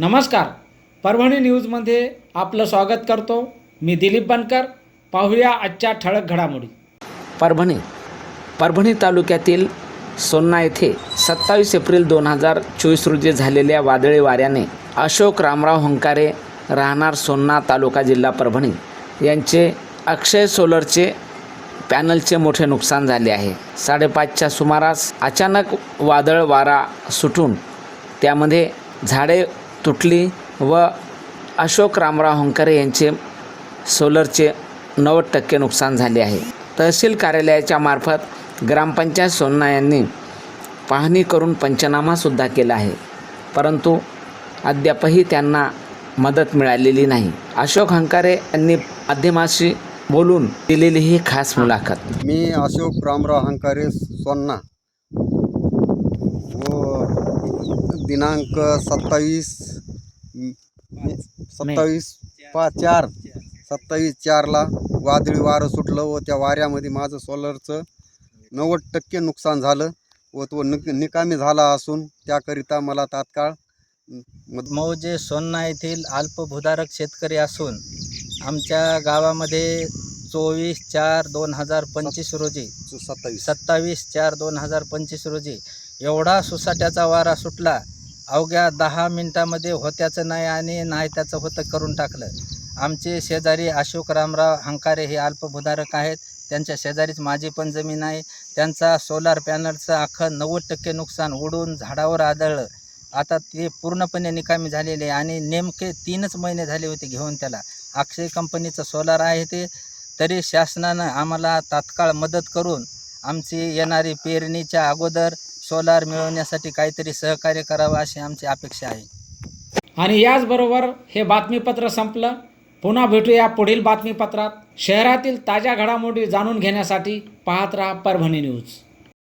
नमस्कार. परभणी न्यूजमध्ये आपलं स्वागत करतो. मी दिलीप बनकर. पाहूया आजच्या ठळक घडामोडी. परभणी परभणी तालुक्यातील सोन्ना येथे सत्तावीस एप्रिल दोन हजार चोवीस रोजी झालेल्या वादळी वाऱ्याने अशोक रामराव हंकारे राहणार सोन्ना तालुका जिल्हा परभणी यांचे अक्षय सोलरचे पॅनलचे मोठे नुकसान झाले आहे. साडेपाचच्या सुमारास अचानक वादळ वारा सुटून त्यामध्ये झाडे तुटली व अशोक रामराव हंकारे यांचे सोलरचे नव्वद टक्के नुकसान झाले आहे. तहसील कार्यालयाच्या मार्फत ग्रामपंचायत सोन्ना यांनी पाहणी करून पंचनामासुद्धा केला आहे. परंतु अद्यापही त्यांना मदत मिळालेली नाही. अशोक हंकारे यांनी माध्यमाशी बोलून दिलेली ही खास मुलाखत. मी अशोक रामराव हंकारे सोन्ना व दिनांक सत्तावीस सत्तावीस पाच चार सत्तावीस चारला वादळी वारं सुटलं व त्या वाऱ्यामध्ये माझं सोलरचं नव्वद टक्के नुकसान झालं व तो निक निकामी झाला असून त्याकरिता मला तात्काळ मौजे सोन्ना येथील अल्पभूधारक शेतकरी असून आमच्या गावामध्ये चोवीस चार दोन हजार पंचवीस रोजी सत्तावीस. सत्तावीस चार दोन हजार पंचवीस रोजी एवढा सुसाट्याचा वारा सुटला अवघ्या दहा मिनटामध्ये होत्याचं नाही आणि नाही त्याचं होतं करून टाकलं. आमचे शेजारी अशोक रामराव हंकारे हे अल्पभूधारक आहेत. त्यांच्या शेजारीच माझी पण जमीन आहे. त्यांचा सोलार पॅनलचं अख्खं नव्वद टक्के नुकसान उडून झाडावर आदळलं. आता ते पूर्णपणे निकामी झालेले आहे आणि नेमके तीनच महिने झाले होते घेऊन त्याला. अक्षय कंपनीचं सोलार आहे ते. तरी शासनानं आम्हाला तात्काळ मदत करून आमची येणारी पेरणीच्या अगोदर सोलार मिळवण्यासाठी काहीतरी सहकार्य करावं अशी आमची अपेक्षा आहे. आणि याचबरोबर हे बातमीपत्र संपलं. पुन्हा भेटूया पुढील बातमीपत्रात. शहरातील ताज्या घडामोडी जाणून घेण्यासाठी पाहत राहा परभणी न्यूज.